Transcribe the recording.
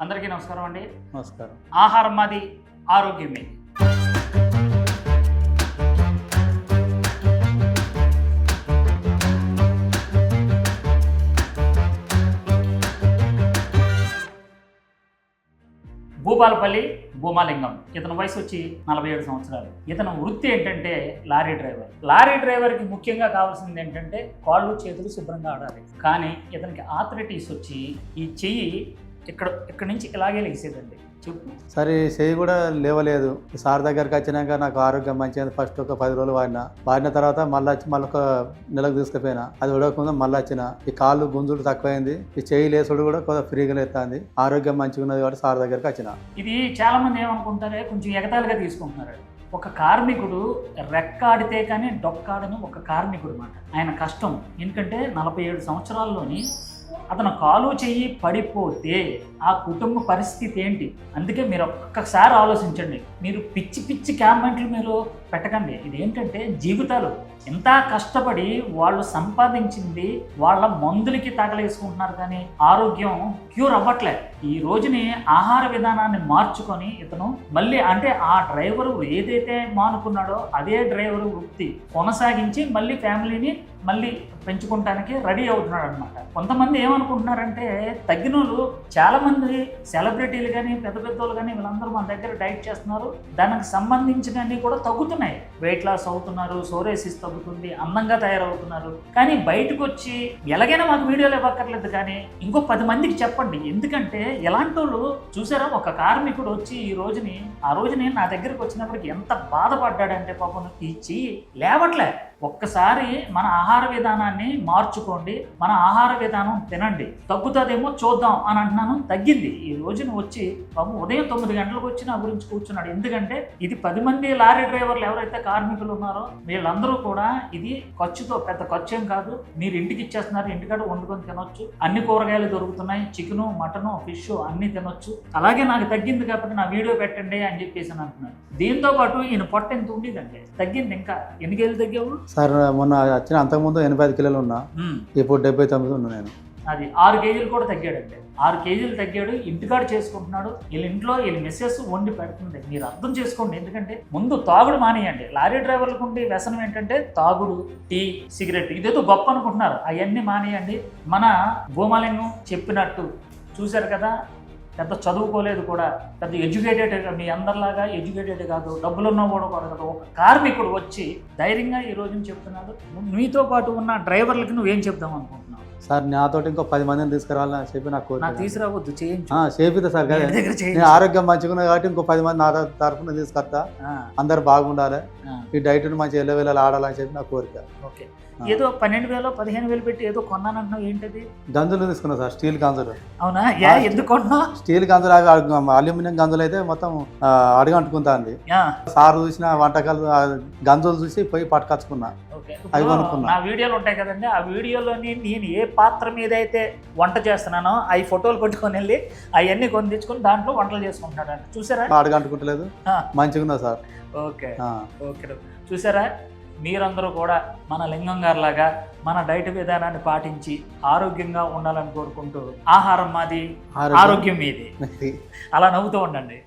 అందరికీ నమస్కారం అండి. నమస్కారం. ఆహారం మాది ఆరోగ్యం మీది. భూపాలపల్లి భూమాలింగం. ఇతని వయసు వచ్చి నలభై ఏడు సంవత్సరాలు. ఇతను వృత్తి ఏంటంటే లారీ డ్రైవర్. లారీ డ్రైవర్కి ముఖ్యంగా కావాల్సింది ఏంటంటే కాళ్ళు చేతులు శుభ్రంగా ఆడాలి. కానీ ఇతనికి ఆథరైటిస్ వచ్చి ఈ చెయ్యి ఇక్కడ ఇక్కడ నుంచి ఇలాగే లేసేదండి చెప్పు. సరే చెయ్యి కూడా లేవలేదు. ఈ సార్ దగ్గరికి వచ్చినాక నాకు ఆరోగ్యం మంచిగా ఫస్ట్ ఒక పది రోజులు వాడిన. వాడిన తర్వాత మళ్ళీ వచ్చి మళ్ళీ ఒక నెలకు తీసుకుపోయినా. అది ఉడకకుండా మళ్ళీ వచ్చిన. ఈ కాళ్ళు గుంజుడు తక్కువైంది. ఈ చెయ్యి లేసుడు కూడా కొద్దిగా ఫ్రీగా లేస్తుంది ఆరోగ్యం మంచిగా ఉన్నది కాబట్టి సార్ దగ్గరికి వచ్చిన. ఇది చాలా మంది ఏమనుకుంటారే? కొంచెం ఎగతాళిగా తీసుకుంటున్నారు. ఒక కార్మికుడు రెక్కాడితే కానీ డొక్కాడని ఒక కార్మికుడు మాట. ఆయన కష్టం. ఎందుకంటే నలభై ఏడు సంవత్సరాల్లోని అతను కాలు చెయ్యి పడిపోతే ఆ కుటుంబ పరిస్థితి ఏంటి? అందుకే మీరు ఒక్కసారి ఆలోచించండి. మీరు పిచ్చి పిచ్చి కామెంట్లు మీరు పెట్టకండి. ఇది ఏంటంటే జీవితాలు. ఎంత కష్టపడి వాళ్ళు సంపాదించింది వాళ్ళ మందులకి తగలేసుకుంటున్నారు కానీ ఆరోగ్యం క్యూర్ అవ్వట్లే. ఈ రోజుని ఆహార విధానాన్ని మార్చుకొని ఇతను మళ్ళీ అంటే ఆ డ్రైవరు ఏదైతే మానుకున్నాడో అదే డ్రైవరు వృత్తి కొనసాగించి మళ్ళీ ఫ్యామిలీని మళ్ళీ పెంచుకుంటానికి రెడీ అవుతున్నాడు అనమాట కొంతమంది ఏమనుకుంటున్నారంటే తగ్గిన వాళ్ళు చాలా మంది సెలబ్రిటీలు కానీ పెద్ద పెద్ద వాళ్ళు కానీ వీళ్ళందరూ మన దగ్గర డైట్ చేస్తున్నారు. దానికి సంబంధించినవి కూడా తగ్గుతున్నాయి. వెయిట్ లాస్ అవుతున్నారు సోరేసిస్ తగ్గుతుంది అందంగా తయారవుతున్నారు. కానీ బయటకు వచ్చి ఎలాగైనా మాకు వీడియోలు ఇవ్వక్కర్లేదు కానీ ఇంకో పది మందికి చెప్పండి. ఎందుకంటే ఎలాంటి వాళ్ళు చూసారా ఒక కార్మికుడు వచ్చి ఈ రోజుని ఆ రోజుని నా దగ్గరకు వచ్చినప్పటికి ఎంత బాధపడ్డాడంటే పాపం ఈ చెయ్యి లేవట్లే. ఒక్కసారి మన ఆహార విధానాన్ని మార్చుకోండి. మన ఆహార విధానం తినండి. తగ్గుతుందేమో చూద్దాం అని అంటున్నాను. తగ్గింది. ఈ రోజున వచ్చి పాపం ఉదయం తొమ్మిది గంటలకు వచ్చి నా గురించి కూర్చున్నాడు. ఎందుకంటే ఇది పది మంది లారీ డ్రైవర్లు ఎవరైతే కార్మికులు ఉన్నారో వీళ్ళందరూ కూడా ఇది ఖర్చుతో పెద్ద ఖర్చు ఏం కాదు. మీరు ఇంటికి ఇచ్చేస్తున్నారు ఇంటికాడ వండుకొని తినొచ్చు. అన్ని కూరగాయలు దొరుకుతున్నాయి చికెను మటను ఫిష్ అన్ని తినొచ్చు. అలాగే నాకు తగ్గింది కాబట్టి నా వీడియో పెట్టండి అని చెప్పేసి అని అంటున్నాడు. దీంతో పాటు ఈయన పొట్ట ఎంత ఉండేదండి తగ్గింది ఇంకా. ఎన్ని కేజీలు తగ్గావు? సార్ మొన్న వచ్చిన అంతకుముందు ఎనభై ఐదు కిలోలు ఉన్నా ఇప్పుడు డెబ్బై తొమ్మిది ఉన్నా నేను. అది ఆరు కేజీలు కూడా తగ్గాడండి. ఆరు కేజీలు తగ్గాడు ఇంటికాడ చేసుకుంటున్నాడు వీళ్ళ ఇంట్లో వీళ్ళ మిస్సెస్ వండి పెడుతుంది. మీరు అర్థం చేసుకోండి. ఎందుకంటే ముందు తాగుడు మానేయండి. లారీ డ్రైవర్లకు ఉండే వ్యసనం ఏంటంటే తాగుడు టీ సిగరెట్ ఇదేదో గొప్ప అనుకుంటున్నారు. అవన్నీ మానేయండి. మన భూమాలింగం చెప్పినట్టు చూశారు కదా పెద్ద చదువుకోలేదు కూడా పెద్ద ఎడ్యుకేటెడ్ మీ అందరిలాగా ఎడ్యుకేటెడ్ కాదు డబ్బులున్న కూడా కాదు. ఒక కార్మికుడు వచ్చి ధైర్యంగా ఈ రోజున చెప్తున్నాడు మీతో పాటు ఉన్న డ్రైవర్లకి నువ్వేం చెప్దాం అనుకుంటున్నావు? సార్ నాతోటి ఇంకో పది మందిని తీసుకురావాలని చెప్పి నాకు తీసుకురావద్దు చేపిస్తా సార్ నేను. ఆరోగ్యం మంచిగా ఉన్నది కాబట్టి ఇంకో పది మంది నా తరఫున తీసుకొస్తా. అందరు బాగుండాలి. ఈ డైట్ని మంచి ఎల్లవేళలు ఆడాలని చెప్పి నా కోరిక. ఓకే. ఏదో పన్నెండు వేలు పదిహేను వేలు పెట్టి ఏదో కొన్నానంటున్నావు ఏంటది? గంజులు తీసుకున్నా సార్ స్టీల్ గంజులు. అవునా? ఎందుకు కొన్నావు? స్టీల్ గంజులు అవి అల్యూమినియం గంజులు అయితే మొత్తం ఆ, అడుగంటుకుంటా అంది యా, సార్ చూసిన వంటకాలు గంజులు చూసి పోయి పట్టుకొచ్చుకున్నా. అవి కొనుక్కున్నా. వీడియోలు ఉంటాయి కదండి ఆ వీడియోలోని నేను ఏ పాత్ర మీద అయితే వంట చేస్తున్నానో అవి ఫోటోలు పట్టుకొని వెళ్ళి అవన్నీ కొని తెచ్చుకొని దాంట్లో వంటలు చేసుకుంటున్నాడు అంట చూసారా? అడుగంటుకుంటలేదు. మంచిగా ఉన్నా సార్? ఓకే. ఓకే. చూసారా? మీరందరూ కూడా మన లింగం గారిలాగా మన డైట్ విధానాన్ని పాటించి ఆరోగ్యంగా ఉండాలని కోరుకుంటూ ఆహారం మాది ఆరోగ్యం ఆరోగ్యం మీది. అలా నవ్వుతూ ఉండండి.